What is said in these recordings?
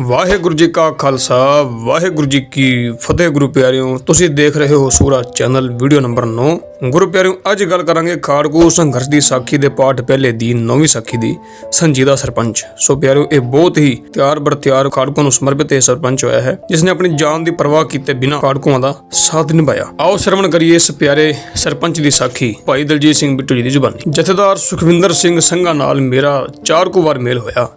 ਵਾਹਿਗੁਰੂ ਜੀ ਕਾ ਖਾਲਸਾ, ਵਾਹਿਗੁਰੂ ਜੀ ਕੀ ਫਤਿਹ ਗੁਰੂ ਪਿਆਰਿਓ, ਤੁਸੀਂ ਦੇਖ ਰਹੇ ਹੋ ਸੂਰਾ ਚੈਨਲ, ਵੀਡੀਓ ਨੰਬਰ 9 ਗੁਰੂ ਪਿਆਰਿਓ, ਅੱਜ ਗੱਲ ਕਰਾਂਗੇ ਖਾੜਕੂ ਸੰਘਰਸ਼ ਦੀ ਸਾਖੀ ਦੇ ਪਾਠ ਪਹਿਲੇ ਦੀ ਨੌਵੀਂ ਸਾਖੀ ਦੀ ਸੰਜੀਦਾ ਸਰਪੰਚ। ਸੋ ਪਿਆਰਿਓ, ਇਹ ਬਹੁਤ ਹੀ ਤਿਆਰ ਬਰ ਤਿਆਰ ਖਾੜਕੂ ਨੂੰ ਸਮਰਪਿਤ ਇਹ ਸਰਪੰਚ ਹੋਇਆ ਹੈ ਜਿਸ ਨੇ ਆਪਣੀ ਜਾਨ ਦੀ ਪਰਵਾਹ ਕੀਤੇ ਬਿਨਾਂ ਖਾੜਕੂਆਂ ਦਾ ਸਾਥ ਨਿਭਾਇਆ। ਆਓ ਸ਼ਰਵਣ ਕਰੀਏ ਇਸ ਪਿਆਰੇ ਸਰਪੰਚ ਦੀ ਸਾਖੀ, ਭਾਈ ਦਲਜੀਤ ਸਿੰਘ ਬਿੱਟੂ ਜੀ ਦੀ ਜ਼ੁਬਾਨੀ। ਜਥੇਦਾਰ ਸੁਖਵਿੰਦਰ ਸਿੰਘ ਸੰਘਾ ਨਾਲ ਮੇਰਾ ਚਾਰ ਕੁ ਵਾਰ ਮੇਲ ਹੋਇਆ।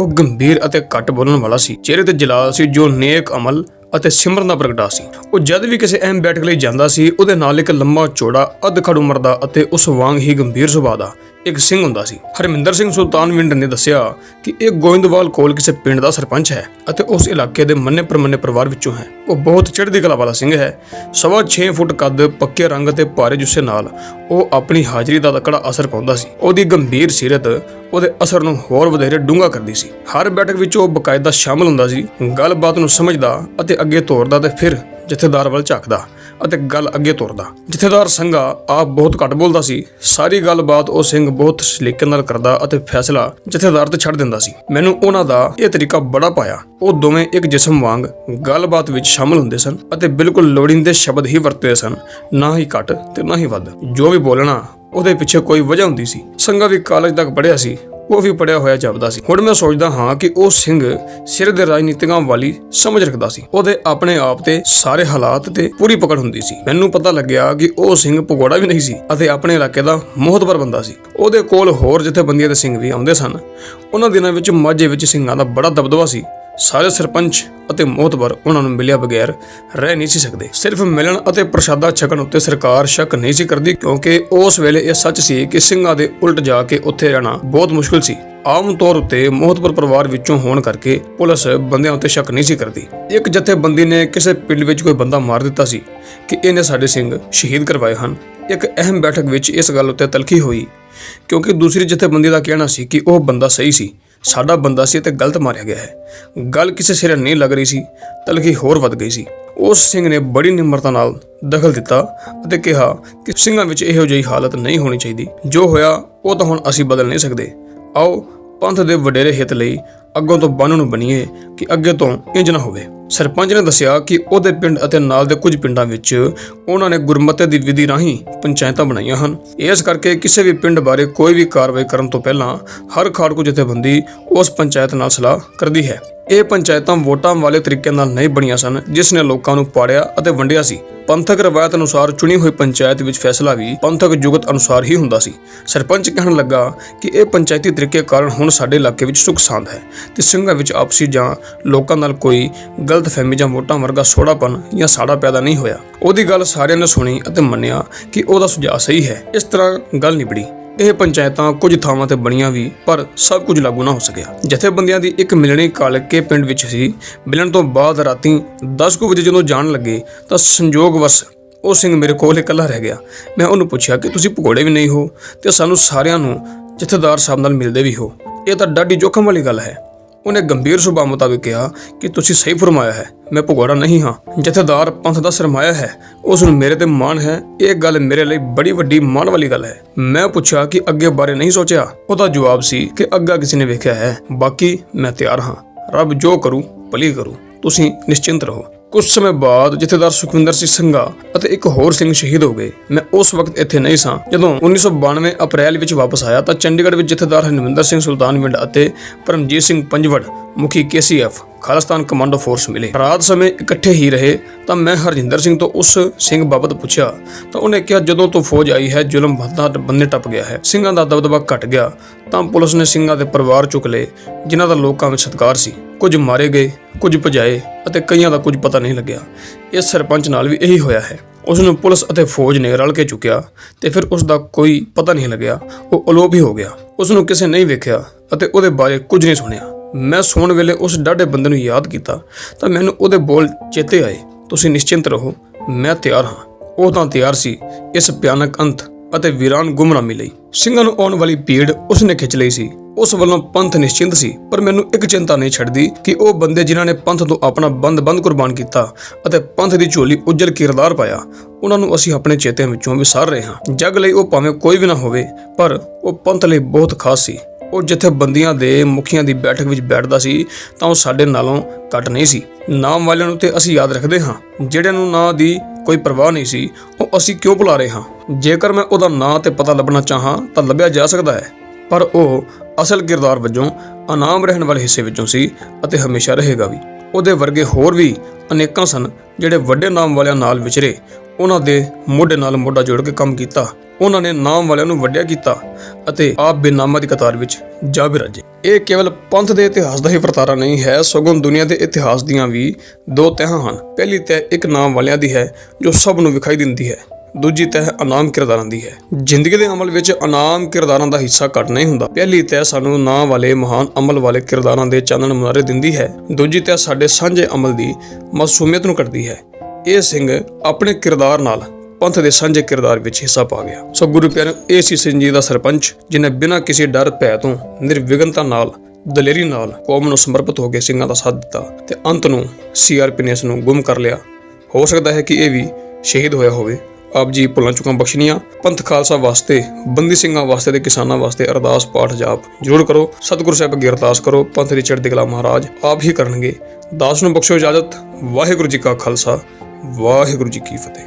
ਉਹ ਗੰਭੀਰ ਅਤੇ ਘੱਟ ਬੋਲਣ ਵਾਲਾ ਸੀ। ਚਿਹਰੇ ਤੇ ਜਲਾਲ ਸੀ, ਜੋ ਨੇਕ ਅਮਲ ਅਤੇ ਸਿਮਰਨ ਦਾ ਪ੍ਰਗਟਾ ਸੀ। ਉਹ ਜਦ ਵੀ ਕਿਸੇ ਅਹਿਮ ਬੈਠਕ ਲਈ ਜਾਂਦਾ ਸੀ, ਉਹਦੇ ਨਾਲ ਇੱਕ ਲੰਮਾ ਚੌੜਾ ਅੱਧ ਖੜ ਉਮਰ ਦਾ ਅਤੇ ਉਸ ਵਾਂਗ ਹੀ ਗੰਭੀਰ ਸੁਭਾਅ ਦਾ। ਇੱਕ ਸਿੰਘ ਹੁੰਦਾ ਸੀ। ਹਰਮਿੰਦਰ ਸਿੰਘ ਸੁਲਤਾਨਵਿੰਡ ਨੇ ਦੱਸਿਆ ਕਿ ਇਹ ਗੋਇੰਦਵਾਲ ਕੋਲ ਕਿਸੇ ਪਿੰਡ ਦਾ ਸਰਪੰਚ ਹੈ ਅਤੇ ਉਸ ਇਲਾਕੇ ਦੇ ਮੰਨੇ ਪ੍ਰਮੰਨੇ ਪਰਿਵਾਰ ਵਿੱਚੋਂ ਹੈ। ਉਹ ਬਹੁਤ ਚੜ੍ਹਦੀ ਕਲਾ ਵਾਲਾ ਸਿੰਘ ਹੈ। ਸਵਾ 6 ਫੁੱਟ ਕੱਦ, ਪੱਕੇ ਰੰਗ ਅਤੇ ਭਾਰੇ ਜੁੱਸੇ ਨਾਲ ਉਹ ਆਪਣੀ ਹਾਜ਼ਰੀ ਦਾ ਤਕੜਾ ਅਸਰ ਪਾਉਂਦਾ ਸੀ। ਉਹਦੀ ਗੰਭੀਰ ਸਿਰਤ ਉਹਦੇ ਅਸਰ ਨੂੰ ਹੋਰ ਵਧੇਰੇ ਡੂੰਘਾ ਕਰਦੀ ਸੀ। ਹਰ ਬੈਠਕ ਵਿੱਚ ਉਹ ਬਕਾਇਦਾ ਸ਼ਾਮਲ ਹੁੰਦਾ ਸੀ। ਗੱਲਬਾਤ ਨੂੰ ਸਮਝਦਾ ਅਤੇ ਅੱਗੇ ਤੋਰਦਾ ਤੇ ਫਿਰ ਜਥੇਦਾਰ ਵੱਲ ਝਾਕਦਾ। ਅਤੇ ਗੱਲ ਅੱਗੇ ਤੁਰਦਾ। ਜਥੇਦਾਰ ਸੰਘਾ ਆਪ ਬਹੁਤ ਘੱਟ ਬੋਲਦਾ ਸੀ। ਸਾਰੀ ਗੱਲਬਾਤ ਉਹ ਸਿੰਘ ਬਹੁਤ ਸਲੀਕੇ ਨਾਲ ਕਰਦਾ ਅਤੇ ਫੈਸਲਾ ਜਥੇਦਾਰ ਤੇ ਛੱਡ ਦਿੰਦਾ ਸੀ। ਮੈਨੂੰ ਉਹਨਾਂ ਦਾ ਇਹ ਤਰੀਕਾ ਬੜਾ ਪਾਇਆ। ਉਹ ਦੋਵੇਂ ਇੱਕ ਜਿਸਮ ਵਾਂਗ ਗੱਲਬਾਤ ਵਿੱਚ ਸ਼ਾਮਲ ਹੁੰਦੇ ਸਨ ਅਤੇ ਬਿਲਕੁਲ ਲੋੜੀਂਦੇ ਸ਼ਬਦ ਹੀ ਵਰਤਦੇ ਸਨ। ਨਾ ਹੀ ਘੱਟ ਤੇ ਨਾ ਹੀ ਵੱਧ। ਜੋ ਵੀ ਬੋਲਣਾ ਉਹਦੇ ਪਿੱਛੇ ਕੋਈ ਵਜ੍ਹਾ ਹੁੰਦੀ ਸੀ। ਸੰਘਾ ਵੀ ਕਾਲਜ ਤੱਕ ਪੜ੍ਹਿਆ ਸੀ। ਉਹ ਵੀ ਪੜਿਆ ਹੋਇਆ ਜਾਪਦਾ ਸੀ। ਹੁਣ ਮੈਂ ਸੋਚਦਾ ਹਾਂ ਕਿ ਉਹ ਸਿੰਘ ਸਿਰ ਦੇ ਰਾਜਨੀਤਿਕਾਂ ਵਾਲੀ ਸਮਝ ਰੱਖਦਾ ਸੀ। ਉਹਦੇ ਆਪਣੇ ਆਪ ਤੇ ਸਾਰੇ ਹਾਲਾਤ ਤੇ ਪੂਰੀ ਪਕੜ ਹੁੰਦੀ ਸੀ। ਮੈਨੂੰ ਪਤਾ ਲੱਗਿਆ ਕਿ ਉਹ ਸਿੰਘ ਭਗੌੜਾ ਵੀ ਨਹੀਂ ਸੀ ਅਤੇ ਆਪਣੇ ਇਲਾਕੇ ਦਾ ਮੋਹਤਬਰ ਬੰਦਾ ਸੀ। ਉਹਦੇ ਕੋਲ ਹੋਰ ਜਥੇਬੰਦੀਆਂ ਦੇ ਸਿੰਘ ਵੀ ਆਉਂਦੇ ਸਨ। ਉਹਨਾਂ ਦਿਨਾਂ ਵਿੱਚ ਮਾਝੇ ਵਿੱਚ ਸਿੰਘਾਂ ਦਾ ਬੜਾ ਦਬਦਬਾ ਸੀ। ਸਾਰੇ ਸਰਪੰਚ ਅਤੇ ਮੋਹਤਬਰ ਉਹਨਾਂ ਨੂੰ ਮਿਲਿਆ ਬਗੈਰ ਰਹਿ ਨਹੀਂ ਸੀ ਸਕਦੇ। ਸਿਰਫ ਮਿਲਣ ਅਤੇ ਪ੍ਰਸ਼ਾਦਾ ਛਕਣ ਉੱਤੇ ਸਰਕਾਰ ਸ਼ੱਕ ਨਹੀਂ ਸੀ ਕਰਦੀ ਕਿਉਂਕਿ ਉਸ ਵੇਲੇ ਇਹ ਸੱਚ ਸੀ ਕਿ ਸਿੰਘਾਂ ਦੇ ਉਲਟ ਜਾ ਕੇ ਉੱਥੇ ਰਹਿਣਾ ਬਹੁਤ ਮੁਸ਼ਕਲ ਸੀ। ਆਮ ਤੌਰ ਉੱਤੇ ਮੋਹਤਬਰ ਪਰਿਵਾਰ ਵਿੱਚੋਂ ਹੋਣ ਕਰਕੇ ਪੁਲਿਸ ਬੰਦਿਆਂ ਉੱਤੇ ਸ਼ੱਕ ਨਹੀਂ ਸੀ ਕਰਦੀ। ਇੱਕ ਜਥੇਬੰਦੀ ਨੇ ਕਿਸੇ ਪਿੰਡ ਵਿੱਚ ਕੋਈ ਬੰਦਾ ਮਾਰ ਦਿੱਤਾ ਸੀ ਕਿ ਇਹਨੇ ਸਾਡੇ ਸਿੰਘ ਸ਼ਹੀਦ ਕਰਵਾਏ ਹਨ। ਇੱਕ ਅਹਿਮ ਬੈਠਕ ਵਿੱਚ ਇਸ ਗੱਲ ਉੱਤੇ ਤਲਖੀ ਹੋਈ ਕਿਉਂਕਿ ਦੂਸਰੀ ਜਥੇਬੰਦੀ ਦਾ ਕਹਿਣਾ ਸੀ ਕਿ ਉਹ ਬੰਦਾ ਸਹੀ ਸੀ। ਸਾਡਾ ਬੰਦਾ ਸੀ ਤੇ ਗਲਤ ਮਾਰਿਆ ਗਿਆ ਹੈ। ਗੱਲ ਕਿਸੇ ਸਿਰੇ ਨਹੀਂ ਲੱਗ ਰਹੀ ਸੀ, ਤਲਖੀ ਹੋਰ ਵੱਧ ਗਈ ਸੀ। ਉਸ ਸਿੰਘ ਨੇ ਬੜੀ ਨਿਮਰਤਾ ਨਾਲ ਦਖਲ ਦਿੱਤਾ ਅਤੇ ਕਿਹਾ ਕਿ ਸਿੰਘਾਂ ਵਿੱਚ ਇਹੋ ਜਿਹੀ ਹਾਲਤ ਨਹੀਂ ਹੋਣੀ ਚਾਹੀਦੀ। ਜੋ ਹੋਇਆ, ਉਹ ਤਾਂ ਹੁਣ ਅਸੀਂ ਬਦਲ ਨਹੀਂ ਸਕਦੇ। ਆਓ, ਪੰਥ ਦੇ ਵਡੇਰੇ ਹਿੱਤ ਲਈ ਅੱਗੋਂ ਤੋਂ ਬੰਨ ਨੂੰ ਬਣੀਏ ਕਿ ਅੱਗੇ ਤੋਂ ਇੰਜ ਨਾ ਹੋਵੇ। ਸਰਪੰਚ ਨੇ ਦੱਸਿਆ ਕਿ ਉਹਦੇ ਪਿੰਡ ਅਤੇ ਨਾਲ ਦੇ ਕੁਝ ਪਿੰਡਾਂ ਵਿੱਚ ਉਹਨਾਂ ਨੇ ਗੁਰਮਤਿ ਦੀ ਵਿਧੀ ਰਾਹੀਂ ਪੰਚਾਇਤਾਂ ਬਣਾਈਆਂ ਹਨ। ਇਸ ਕਰਕੇ ਕਿਸੇ ਵੀ ਪਿੰਡ ਬਾਰੇ ਕੋਈ ਵੀ ਕਾਰਵਾਈ ਕਰਨ ਤੋਂ ਪਹਿਲਾਂ ਹਰ ਖਾੜਕੂ ਜਥੇਬੰਦੀ ਉਸ ਪੰਚਾਇਤ ਨਾਲ ਸਲਾਹ ਕਰਦੀ ਹੈ। ਇਹ ਪੰਚਾਇਤਾਂ ਵੋਟਾਂ ਵਾਲੇ ਤਰੀਕੇ ਨਾਲ ਨਹੀਂ ਬਣੀਆਂ ਸਨ, ਜਿਸ ਨੇ ਲੋਕਾਂ ਨੂੰ ਪਾੜਿਆ ਅਤੇ ਵੰਡਿਆ ਸੀ। ਪੰਥਕ ਰਵਾਇਤ ਅਨੁਸਾਰ ਚੁਣੀ ਹੋਈ ਪੰਚਾਇਤ ਵਿੱਚ ਫੈਸਲਾ ਵੀ ਪੰਥਕ ਜੁਗਤ ਅਨੁਸਾਰ ਹੀ ਹੁੰਦਾ ਸੀ। ਸਰਪੰਚ ਕਹਿਣ ਲੱਗਾ ਕਿ ਇਹ ਪੰਚਾਇਤੀ ਤਰੀਕੇ ਕਾਰਨ ਹੁਣ ਸਾਡੇ ਇਲਾਕੇ ਵਿੱਚ ਸੁੱਖ ਸਾਂਦ ਹੈ ਤੇ ਸਿੰਘਾਂ ਵਿੱਚ ਆਪਸੀ ਜਾਂ ਲੋਕਾਂ ਨਾਲ ਕੋਈ ਗਲਤਫਹਿਮੀ ਜਾਂ ਵੋਟਾਂ ਵਰਗਾ ਸੋੜਾਪਨ ਜਾਂ ਸਾੜਾ ਪੈਦਾ ਨਹੀਂ ਹੋਇਆ। ਉਹਦੀ ਗੱਲ ਸਾਰਿਆਂ ਨੇ ਸੁਣੀ ਅਤੇ ਮੰਨਿਆ ਕਿ ਉਹਦਾ ਸੁਝਾਅ ਸਹੀ ਹੈ। ਇਸ ਤਰ੍ਹਾਂ ਗੱਲ ਨਿਬੜੀ। ਇਹ ਪੰਚਾਇਤਾਂ ਕੁਝ ਥਾਵਾਂ ਤੇ ਬਣੀਆਂ ਵੀ, ਪਰ ਸਭ ਕੁਝ ਲਾਗੂ ਨਾ ਹੋ ਸਕਿਆ। ਜਥੇਬੰਦੀਆਂ ਦੀ ਇੱਕ ਮਿਲਣੀ ਕਾਲਕੇ ਪਿੰਡ ਵਿੱਚ ਸੀ। ਮਿਲਣ ਤੋਂ ਬਾਅਦ ਰਾਤੀ 10 ਕੁ ਵਜੇ ਜਦੋਂ ਜਾਣ ਲੱਗੇ, ਤਾਂ ਸੰਜੋਗਵਸ ਉਹ ਸਿੰਘ ਮੇਰੇ ਕੋਲ ਇਕੱਲਾ ਰਹਿ ਗਿਆ। ਮੈਂ ਉਹਨੂੰ ਪੁੱਛਿਆ ਕਿ ਤੁਸੀਂ ਭਗੋੜੇ ਵੀ ਨਹੀਂ ਹੋ? ਤੇ ਸਾਨੂੰ ਸਾਰਿਆਂ ਨੂੰ ਜਥੇਦਾਰ ਸਾਹਿਬ ਨਾਲ ਮਿਲਦੇ ਵੀ ਹੋ। ਇਹ ਤਾਂ ਡਾਢੀ ਜੋਖਮ ਵਾਲੀ ਗੱਲ ਹੈ। ਉਹਨੇ ਗੰਭੀਰ ਸੁਭਾਅ ਮੁਤਾਬਿਕ ਕਿਹਾ ਕਿ ਤੁਸੀਂ ਸਹੀ ਫਰਮਾਇਆ ਹੈ, ਮੈਂ ਭਗੌੜਾ ਨਹੀਂ ਹਾਂ। ਜਥੇਦਾਰ ਪੰਥ ਦਾ ਸਰਮਾਇਆ ਹੈ। ਉਸ ਨੂੰ ਮੇਰੇ ਤੇ ਮਾਣ ਹੈ, ਇਹ ਗੱਲ ਮੇਰੇ ਲਈ ਬੜੀ ਵੱਡੀ ਮਾਣ ਵਾਲੀ ਗੱਲ ਹੈ। ਮੈਂ ਪੁੱਛਿਆ ਕਿ ਅੱਗੇ ਬਾਰੇ ਨਹੀਂ ਸੋਚਿਆ। ਉਹਦਾ ਜਵਾਬ ਸੀ ਕਿ ਅੱਗਾ ਕਿਸੇ ਨੇ ਵੇਖਿਆ ਹੈ। ਬਾਕੀ ਮੈਂ ਤਿਆਰ ਹਾਂ। ਰੱਬ ਜੋ ਕਰੂ, ਭਲੀ ਕਰੂ। ਤੁਸੀਂ ਨਿਸ਼ਚਿੰਤ ਰਹੋ। ਕੁਝ ਸਮੇਂ ਬਾਅਦ ਜਥੇਦਾਰ ਸੁਖਵਿੰਦਰ ਸਿੰਘ ਸੰਘਾ ਅਤੇ ਇੱਕ ਹੋਰ ਸਿੰਘ ਸ਼ਹੀਦ ਹੋ ਗਏ। ਮੈਂ ਉਸ ਵਕਤ ਇੱਥੇ ਨਹੀਂ ਸਾਂ। ਜਦੋਂ 1992 ਅਪ੍ਰੈਲ ਵਿੱਚ ਵਾਪਸ ਆਇਆ ਤਾਂ ਚੰਡੀਗੜ੍ਹ ਵਿੱਚ ਜਥੇਦਾਰ ਹਰਨਿੰਦਰ ਸਿੰਘ ਸੁਲਤਾਨਵਿੰਡ ਅਤੇ ਪਰਮਜੀਤ ਸਿੰਘ ਪੰਜਵੜ ਮੁਖੀ ਕੇਸੀਐਫ, ਖਾਲਿਸਤਾਨ ਕਮਾਂਡੋ ਫੋਰਸ ਮਿਲੇ। ਰਾਤ ਸਮੇਂ ਇਕੱਠੇ ਹੀ ਰਹੇ ਤਾਂ ਮੈਂ ਹਰਜਿੰਦਰ ਸਿੰਘ ਤੋਂ ਉਸ ਸਿੰਘ ਬਾਬਤ ਪੁੱਛਿਆ ਤਾਂ ਉਹਨੇ ਕਿਹਾ, ਜਦੋਂ ਤੋਂ ਫੌਜ ਆਈ ਹੈ, ਜ਼ੁਲਮ ਬੰਦਾ ਬੰਨੇ ਟੱਪ ਗਿਆ ਹੈ। ਸਿੰਘਾਂ ਦਾ ਦਬਦਬਾ ਘਟ ਗਿਆ ਤਾਂ ਪੁਲਿਸ ਨੇ ਸਿੰਘਾਂ ਦੇ ਪਰਿਵਾਰ ਚੁੱਕ ਲਏ, ਜਿਨ੍ਹਾਂ ਦਾ ਲੋਕਾਂ ਵਿੱਚ ਸਤਿਕਾਰ ਸੀ। ਕੁਝ ਮਾਰੇ ਗਏ, ਕੁਝ ਭਜਾਏ ਅਤੇ ਕਈਆਂ ਦਾ ਕੁਝ ਪਤਾ ਨਹੀਂ ਲੱਗਿਆ। ਇਸ ਸਰਪੰਚ ਨਾਲ ਵੀ ਇਹੀ ਹੋਇਆ ਹੈ। ਉਸ ਨੂੰ ਪੁਲਿਸ ਅਤੇ ਫੌਜ ਨੇ ਰਲ ਕੇ ਚੁੱਕਿਆ ਤੇ ਫਿਰ ਉਸ ਦਾ ਕੋਈ ਪਤਾ ਨਹੀਂ ਲੱਗਿਆ। ਉਹ ਅਲੋਪ ਹੀ ਹੋ ਗਿਆ। ਉਸ ਨੂੰ ਕਿਸੇ ਨਹੀਂ ਵੇਖਿਆ ਅਤੇ ਉਹਦੇ ਬਾਰੇ ਕੁਝ ਨਹੀਂ ਸੁਣਿਆ। ਮੈਂ ਸੌਣ ਵੇਲੇ ਉਸ ਡਾਢੇ ਬੰਦੇ ਨੂੰ ਯਾਦ ਕੀਤਾ ਤਾਂ ਮੈਨੂੰ ਉਹਦੇ ਬੋਲ ਚੇਤੇ ਆਏ। ਤੁਸੀਂ ਨਿਸ਼ਚਿੰਤ ਰਹੋ, ਮੈਂ ਤਿਆਰ ਹਾਂ। ਉਹ ਤਾਂ ਤਿਆਰ ਸੀ ਇਸ ਭਿਆਨਕ ਅੰਤ ਅਤੇ ਵੀਰਾਨ ਗੁੰਮਰਾਮੀ ਲਈ। ਸਿੰਘਾਂ ਨੂੰ ਆਉਣ ਵਾਲੀ ਭੀੜ ਉਸ ਨੇ ਖਿੱਚ ਲਈ ਸੀ। ਉਸ ਵੱਲੋਂ ਪੰਥ ਨਿਸ਼ਚਿੰਤ ਸੀ, ਪਰ ਮੈਨੂੰ ਇੱਕ ਚਿੰਤਾ ਨਹੀਂ ਛੱਡਦੀ ਕਿ ਉਹ ਬੰਦੇ ਜਿਨ੍ਹਾਂ ਨੇ ਪੰਥ ਤੋਂ ਆਪਣਾ ਬੰਦ-ਬੰਦ ਕੁਰਬਾਨ ਕੀਤਾ ਅਤੇ ਪੰਥ ਦੀ ਝੋਲੀ ਉੱਜਲ ਕਿਰਦਾਰ ਪਾਇਆ, ਉਹਨਾਂ ਨੂੰ ਅਸੀਂ ਆਪਣੇ ਚੇਤਿਆਂ ਵਿੱਚੋਂ ਵਿਸਾਰ ਰਹੇ ਹਾਂ। ਜਗ ਲਈ ਉਹ ਭਾਵੇਂ ਕੋਈ ਵੀ ਨਾ ਹੋਵੇ, ਪਰ ਉਹ ਪੰਥ ਲਈ ਬਹੁਤ ਖਾਸ ਸੀ। ਉਹ ਜਿੱਥੇ ਬੰਦੀਆਂ ਦੇ ਮੁਖੀਆਂ ਦੀ ਬੈਠਕ ਵਿੱਚ ਬੈਠਦਾ ਸੀ, ਤਾਂ ਉਹ ਸਾਡੇ ਨਾਲੋਂ ਘੱਟ ਨਹੀਂ ਸੀ। ਨਾਮ ਵਾਲਿਆਂ ਨੂੰ ਤੇ ਅਸੀਂ ਯਾਦ ਰੱਖਦੇ ਹਾਂ। ਜਿਹੜਿਆਂ ਨੂੰ ਨਾਂ ਦੀ ਕੋਈ ਪਰਵਾਹ ਨਹੀਂ ਸੀ, ਉਹ ਅਸੀਂ ਕਿਉਂ ਭੁਲਾ ਰਹੇ ਹਾਂ? ਜੇਕਰ ਮੈਂ ਉਹਦਾ ਨਾਂ ਤੇ ਪਤਾ ਲੱਭਣਾ ਚਾਹਾਂ, ਤਾਂ ਲੱਭਿਆ ਜਾ ਸਕਦਾ ਹੈ। ਪਰ ਉਹ ਅਸਲ ਕਿਰਦਾਰ ਵਜੋਂ ਅਨਾਮ ਰਹਿਣ ਵਾਲੇ ਹਿੱਸੇ ਵਿੱਚੋਂ ਸੀ ਅਤੇ ਹਮੇਸ਼ਾ ਰਹੇਗਾ ਵੀ। ਉਹਦੇ ਵਰਗੇ ਹੋਰ ਵੀ ਅਨੇਕਾਂ ਸਨ ਜਿਹੜੇ ਵੱਡੇ ਨਾਮ ਵਾਲਿਆਂ ਨਾਲ ਵਿਚਰੇ। ਉਹਨਾਂ ਦੇ ਮੋਢੇ ਨਾਲ ਮੋਢਾ ਜੋੜ ਕੇ ਕੰਮ ਕੀਤਾ। ਉਹਨਾਂ ਨੇ ਨਾਮ ਵਾਲਿਆਂ ਨੂੰ ਵੱਡਿਆ ਕੀਤਾ ਅਤੇ ਆਪ ਬੇਨਾਮਾਂ ਦੀ ਕਤਾਰ ਵਿੱਚ ਜਾ ਬਿਰਾਜੇ ਇਹ ਕੇਵਲ ਪੰਥ ਦੇ ਇਤਿਹਾਸ ਦਾ ਹੀ ਵਰਤਾਰਾ ਨਹੀਂ ਹੈ, ਸਗੋਂ ਦੁਨੀਆ ਦੇ ਇਤਿਹਾਸ ਦੀਆਂ ਵੀ ਦੋ ਤਹਾਂ ਹਨ। ਪਹਿਲੀ ਤਹਿ ਇੱਕ ਨਾਮ ਵਾਲਿਆਂ ਦੀ ਹੈ, ਜੋ ਸਭ ਨੂੰ ਵਿਖਾਈ ਦਿੰਦੀ ਹੈ। ਦੂਜੀ ਤਹਿ ਅਨਾਮ ਕਿਰਦਾਰਾਂ ਦੀ ਹੈ। ਜ਼ਿੰਦਗੀ ਦੇ ਅਮਲ ਵਿੱਚ ਅਨਾਮ ਕਿਰਦਾਰਾਂ ਦਾ ਹਿੱਸਾ ਘੱਟ ਨਹੀਂ ਹੁੰਦਾ। ਪਹਿਲੀ ਤਹਿ ਸਾਨੂੰ ਨਾਂ ਵਾਲੇ ਮਹਾਨ ਅਮਲ ਵਾਲੇ ਕਿਰਦਾਰਾਂ ਦੇ ਚਾਨਣ ਮੁਨਾਰੇ ਦਿੰਦੀ ਹੈ। ਦੂਜੀ ਤਹਿ ਸਾਡੇ ਸਾਂਝੇ ਅਮਲ ਦੀ ਮਾਸੂਮੀਅਤ ਨੂੰ ਕੱਢਦੀ ਹੈ। ਇਹ ਸਿੰਘ ਆਪਣੇ ਕਿਰਦਾਰ ਨਾਲ ਪੰਥ ਦੇ ਸਾਂਝੇ ਕਿਰਦਾਰ ਵਿੱਚ ਹਿੱਸਾ ਪਾ ਗਿਆ। ਸੋ ਗੁਰੂ ਪਿਆਰਿਓ, ਇਹ ਸੀ ਸਿੰਘ ਜੀ ਦਾ ਸਰਪੰਚ, ਜਿਨੇ ਬਿਨਾਂ ਕਿਸੇ ਡਰ, ਭੈ ਤੋਂ ਨਿਰਵਿਘਨਤਾ ਨਾਲ, ਦਲੇਰੀ ਨਾਲ ਕੌਮ ਨੂੰ ਸਮਰਪਿਤ ਹੋ ਕੇ ਸਿੰਘਾਂ ਦਾ ਸਾਥ ਦਿੱਤਾ ਤੇ ਅੰਤ ਨੂੰ ਸੀਆਰਪੀ ਨੇ ਇਸ ਨੂੰ ਗੁੰਮ ਕਰ ਲਿਆ। ਹੋ ਸਕਦਾ ਹੈ ਕਿ ਇਹ ਵੀ ਸ਼ਹੀਦ ਹੋਇਆ ਹੋਵੇ। ਆਪ ਜੀ ਭੁੱਲਾਂ ਚੁੱਕਾਂ ਬਖਸ਼ਣੀਆਂ। ਪੰਥ ਖਾਲਸਾ ਵਾਸਤੇ, ਬੰਦੀ ਸਿੰਘਾਂ ਵਾਸਤੇ ਤੇ ਕਿਸਾਨਾਂ ਵਾਸਤੇ ਅਰਦਾਸ, ਪਾਠ ਜਾਪ ਜ਼ਰੂਰ ਕਰੋ। ਸਤਿਗੁਰੂ ਸਾਹਿਬ ਅੱਗੇ ਅਰਦਾਸ ਕਰੋ, ਪੰਥ ਦੀ ਚੜ੍ਹਦੀ ਕਲਾ ਮਹਾਰਾਜ ਆਪ ਹੀ ਕਰਨਗੇ। ਦਾਸ ਨੂੰ ਬਖਸ਼ੋ ਇਜਾਜ਼ਤ। ਵਾਹਿਗੁਰੂ ਜੀ ਕਾ ਖਾਲਸਾ, ਵਾਹਿਗੁਰੂ ਜੀ ਕੀ ਫਤਿਹ।